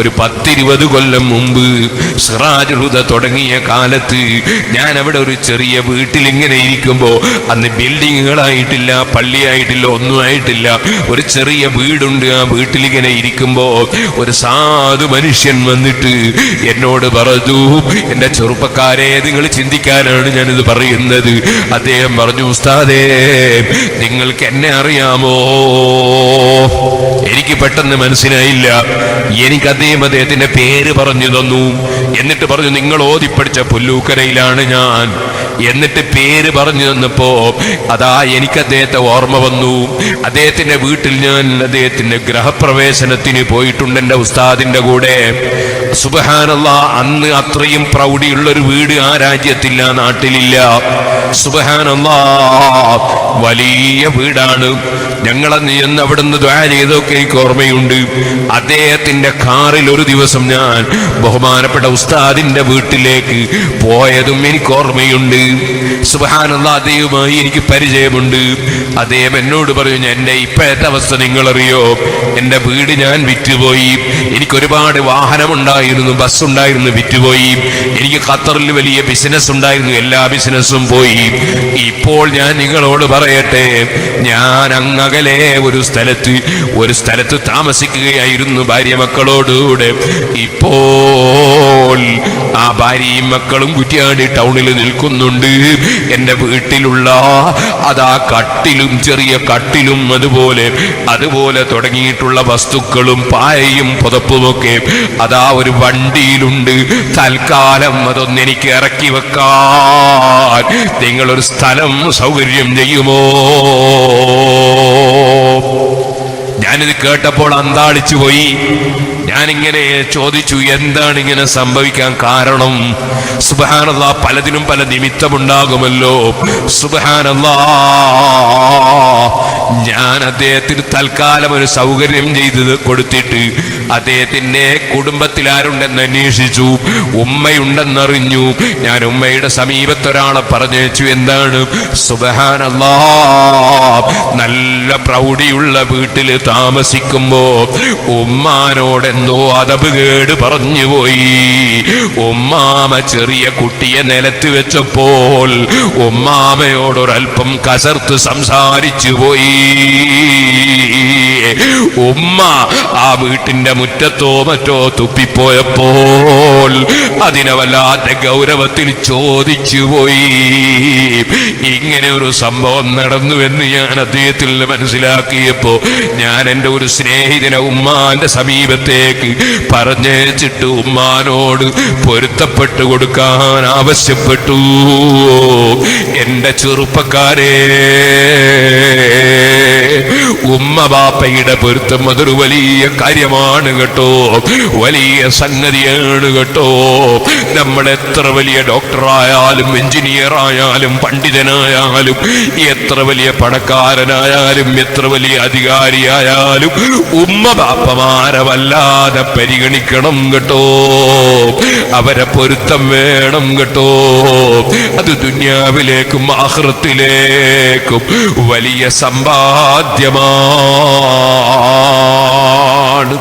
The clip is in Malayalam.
ഒരു പത്തിരുപത് കൊല്ലം മുമ്പ് സിറാജുഹുദ തുടങ്ങിയ കാലത്ത് ഞാൻ അവിടെ ഒരു ചെറിയ വീട്ടിൽ ഇങ്ങനെ ഇരിക്കുമ്പോൾ അന്ന് ബിൽഡിങ്ങുകളായിട്ടില്ല പള്ളിയായിട്ടില്ല ഒന്നും ആയിട്ടില്ല ഒരു ചെറിയ വീടുണ്ട് ആ വീട്ടിലിങ്ങനെ ഇരിക്കുമ്പോൾ ഒരു സാധു മനുഷ്യൻ വന്നിട്ട് എന്നോട് പറഞ്ഞു എന്റെ ചെറുപ്പക്കാരെ നിങ്ങൾ ചിന്തിക്കാനാണ് ഞാനിത് പറയുന്നത്. അദ്ദേഹം പറഞ്ഞു ഉസ്താദേ നിങ്ങൾക്ക് എന്നെ അറിയാമോ? എനിക്ക് പെട്ടെന്ന് മനസ്സിലായില്ല. എനിക്ക് അദ്ദേഹത്തിന്റെ പേര് പറഞ്ഞു തന്നു. എന്നിട്ട് പറഞ്ഞു നിങ്ങൾ ഓതിപ്പടിച്ച പുല്ലൂക്കരയിലാണ് ഞാൻ. എന്നിട്ട് പേര് പറഞ്ഞു തന്നപ്പോ അതാ എനിക്ക് അദ്ദേഹത്തെ ഓർമ്മ വന്നു. അദ്ദേഹത്തിന്റെ വീട്ടിൽ ഞാൻ അദ്ദേഹത്തിന്റെ ഗ്രഹപ്രവേശനത്തിന് പോയിട്ടുണ്ട് എന്റെ ഉസ്താദിന്റെ കൂടെ. സുബഹാനല്ല അന്ന് അത്രയും പ്രൗഢിയുള്ള ഒരു വീട് ആ രാജ്യത്തില്ല നാട്ടിലില്ല. സുബഹാനല്ല വലിയ വീടാണ്. ഞങ്ങളന്ന് എന്ന് അവിടുന്ന് ദ്വാ ചെയ്തൊക്കെ എനിക്ക് ഓർമ്മയുണ്ട്. അദ്ദേഹത്തിന്റെ കാറിൽ ഒരു ദിവസം ഞാൻ ബഹുമാനപ്പെട്ട ഉസ്താദിന്റെ വീട്ടിലേക്ക് പോയതും എനിക്ക് ഓർമ്മയുണ്ട്. സുഹാനുള്ള അദ്ദേഹവുമായി എനിക്ക് പരിചയമുണ്ട്. അദ്ദേഹം എന്നോട് പറഞ്ഞു എന്റെ ഇപ്പോഴത്തെ അവസ്ഥ നിങ്ങളറിയോ? എന്റെ വീട് ഞാൻ വിറ്റുപോയി. എനിക്കൊരുപാട് വാഹനമുണ്ടായിരുന്നു ബസ് ഉണ്ടായിരുന്നു വിറ്റുപോയി. എനിക്ക് ഖത്തറിൽ വലിയ ബിസിനസ് ഉണ്ടായിരുന്നു എല്ലാ ബിസിനസ്സും പോയി. ഇപ്പോൾ ഞാൻ നിങ്ങളോട് പറയട്ടെ ഞാൻ അങ്ങകലെ ഒരു സ്ഥലത്ത് ഒരു സ്ഥലത്ത് താമസിക്കുകയായിരുന്നു ഭാര്യ മക്കളോടുകൂടെ. ഇപ്പോൾ ആ ഭാര്യയും മക്കളും കുറ്റിയാടി ടൗണിൽ നിൽക്കുന്നുണ്ട്. എന്റെ വീട്ടിലുള്ള അതാ കട്ടിലും ചെറിയ കട്ടിലും അതുപോലെ അതുപോലെ തുടങ്ങിയിട്ടുള്ള വസ്തുക്കളും പായയും പുതപ്പുമൊക്കെ അതാ ഒരു വണ്ടിയിലുണ്ട്. തൽക്കാലം അതൊന്ന് എനിക്ക് ഇറക്കി വെക്കാൻ. നിങ്ങളൊരു സ്ഥലം സൗകര്യം ചെയ്യുമോ? ഞാനിത് കേട്ടപ്പോൾ അന്താളിച്ചു പോയി. ഞാനിങ്ങനെ ചോദിച്ചു എന്താണ് ഇങ്ങനെ സംഭവിക്കാൻ കാരണം? സുബഹാനല്ല പലതിനും പല നിമിത്തമുണ്ടാകുമല്ലോ. സുബഹാനല്ല. ഞാൻ അദ്ദേഹത്തിന് തൽക്കാലം ഒരു സൗകര്യം ചെയ്തത് കൊടുത്തിട്ട് അദ്ദേഹത്തിന്റെ കുടുംബത്തിൽ ആരുണ്ടെന്ന് അന്വേഷിച്ചു. ഉമ്മയുണ്ടെന്നറിഞ്ഞു. ഞാൻ ഉമ്മയുടെ സമീപത്തൊരാളെ പറഞ്ഞയച്ചു. എന്താണ്? സുബഹാനല്ലാ. നല്ല പ്രൗഢിയുള്ള വീട്ടിൽ താമസിക്കുമ്പോ ഉമ്മാനോടെന്തോ അതപ് കേട് പറഞ്ഞു പോയി. ഉമ്മാമ ചെറിയ കുട്ടിയെ നിലത്ത് വെച്ചപ്പോൾ ഉമ്മാമയോടൊരൽപ്പം കസർത്ത് സംസാരിച്ചു പോയി. ഉമ്മ ആ വീട്ടിന്റെ മുറ്റത്തോ മറ്റോ തുപ്പിപ്പോയപ്പോൾ അതിനെ വല്ലാത്ത ഗൗരവത്തിൽ ചോദിച്ചു പോയി. ഇങ്ങനെ ഒരു സംഭവം നടന്നുവെന്ന് ഞാൻ അദ്ദേഹത്തിൽ മനസ്സിലാക്കിയപ്പോ ഞാൻ എന്റെ ഒരു സ്നേഹിതനെ ഉമ്മാന്റെ സമീപത്തേക്ക് പറഞ്ഞേച്ചിട്ട് ഉമ്മാനോട് പൊരുത്തപ്പെട്ടു കൊടുക്കാൻ ആവശ്യപ്പെട്ടു. എന്റെ ചെറുപ്പക്കാരെ ഉമ്മ ബാപ്പയുടെ പൊരുത്തം അതൊരു വലിയ കാര്യമാണ് കേട്ടോ. വലിയ സംഗതിയാണ് കേട്ടോ. നമ്മൾ എത്ര വലിയ ഡോക്ടറായാലും എഞ്ചിനീയർ ആയാലും പണ്ഡിതനായാലും എത്ര വലിയ പണക്കാരനായാലും എത്ര വലിയ അധികാരിയായാലും ഉമ്മ ബാപ്പമാരെ വല്ലാതെ പരിഗണിക്കണം കേട്ടോ. അവരെ പൊരുത്തം വേണം കേട്ടോ. അത് ദുന്യാവിലേക്കും ആഹൃത്തിലേക്കും വലിയ സമ്പാദ്യമാണ്